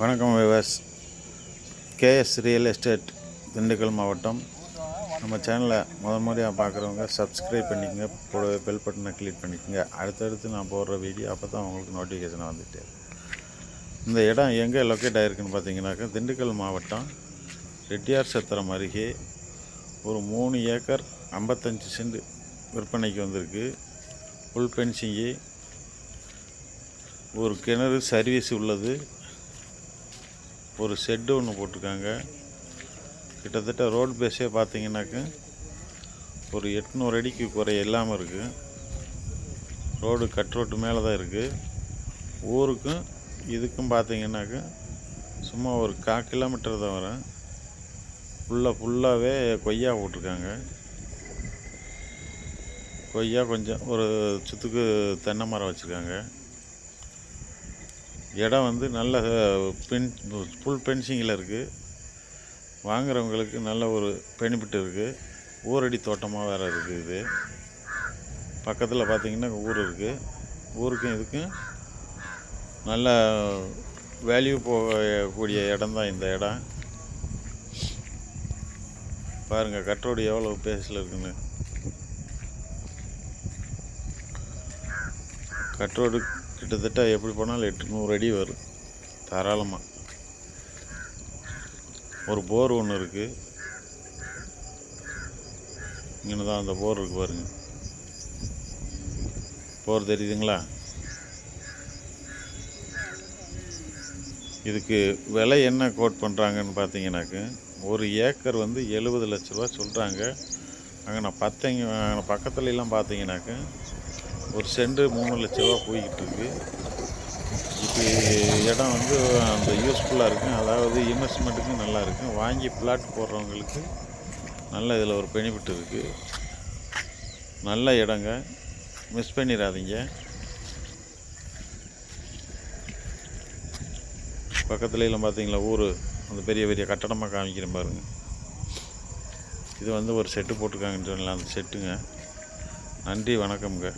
வணக்கம் viewers. KS real estate Dindigul மாவட்டம். நம்ம சேனலை முத முறையாக பார்க்குறவங்க சப்ஸ்கிரைப் பண்ணிக்கங்க கூடவே பெல் பட்டனை கிளிக் பண்ணிக்கோங்க. அடுத்தடுத்து நான் போடுற வீடியோ அப்போ தான் உங்களுக்கு நோட்டிஃபிகேஷன் வந்துட்டு இந்த இடம் எங்கே லொக்கேட் ஆகிருக்குன்னு பார்த்தீங்கன்னாக்கா திண்டுக்கல் மாவட்டம் ரெட்டியார் சத்திரம் அருகே ஒரு மூணு ஏக்கர் ஐம்பத்தஞ்சு சென்ட் விற்பனைக்கு வந்திருக்கு. ஃபுல் பென்சிங்கு ஒரு கிணறு சர்வீஸ் உள்ளது. ஒரு ஷெட்டு ஒன்று போட்டிருக்காங்க. கிட்டத்தட்ட ரோடு பேஸே பார்த்தீங்கன்னாக்க ஒரு எட்நூறு அடிக்கு குறை இல்லாமல் இருக்குது ரோடு கட் ரோட்டு மேலே தான் இருக்குது ஊருக்கும் இதுக்கும் பார்த்தீங்கன்னாக்க சும்மா ஒரு கா கிலோமீட்டர் தான் வரும். ஃபுல்லாக ஃபுல்லாகவே கொய்யா போட்டிருக்காங்க. கொய்யா கொஞ்சம் ஒரு சுத்துக்கு தென்னை மரம் வச்சுருக்காங்க. இடம் வந்து நல்ல பென் ஃபுல் பென்சிங்கில் இருக்குது வாங்குறவங்களுக்கு நல்ல ஒரு பெனிஃபிட் இருக்குது ஊரடி தோட்டமாக வேறு இருக்குது இது. பக்கத்தில் பார்த்திங்கன்னா ஊர் இருக்குது ஊருக்கும் இதுக்கும் நல்ல வேல்யூ போகக்கூடிய இடம் தான் இந்த இடம். பாருங்கள் கட்டோடு எவ்வளோ பேஸில் இருக்குன்னு. கட்டோடு கிட்டத்தட்ட எப்படி போனாலும் எட்நூறு அடி வரும். தாராளமாக ஒரு போர் ஒன்று இருக்குது இங்கே தான் அந்த போர் இருக்குது பாருங்க. போர் தெரியுதுங்களா? இதுக்கு விலை என்ன கோட் பண்ணுறாங்கன்னு பார்த்தீங்கன்னாக்க ஒரு ஏக்கர் வந்து எழுபது லட்ச ரூபா சொல்கிறாங்க அங்கே நான் பத்தங்க பக்கத்துலலாம் பார்த்தீங்கன்னாக்க ஒரு சென்ட் மூணு லட்ச ரூபா போய்கிட்டு இருக்கு இப்போ இடம் வந்து அந்த யூஸ்ஃபுல்லாக இருக்கும் அதாவது இன்வெஸ்ட்மெண்ட்டுக்கும் நல்லா இருக்கும் வாங்கி பிளாட் போடுறவங்களுக்கு நல்ல இதில் ஒரு பெனிஃபிட் இருக்குது நல்ல இடங்க. மிஸ் பண்ணிடாதீங்க. பக்கத்துல எல்லாம் பார்த்தீங்களா ஊர். அந்த பெரிய பெரிய கட்டடமாக காமிக்கிறேன் பாருங்க. இது வந்து ஒரு செட்டு போட்டிருக்காங்கன்னு சொன்னல அந்த செட்டுங்க நன்றி வணக்கம்ங்க.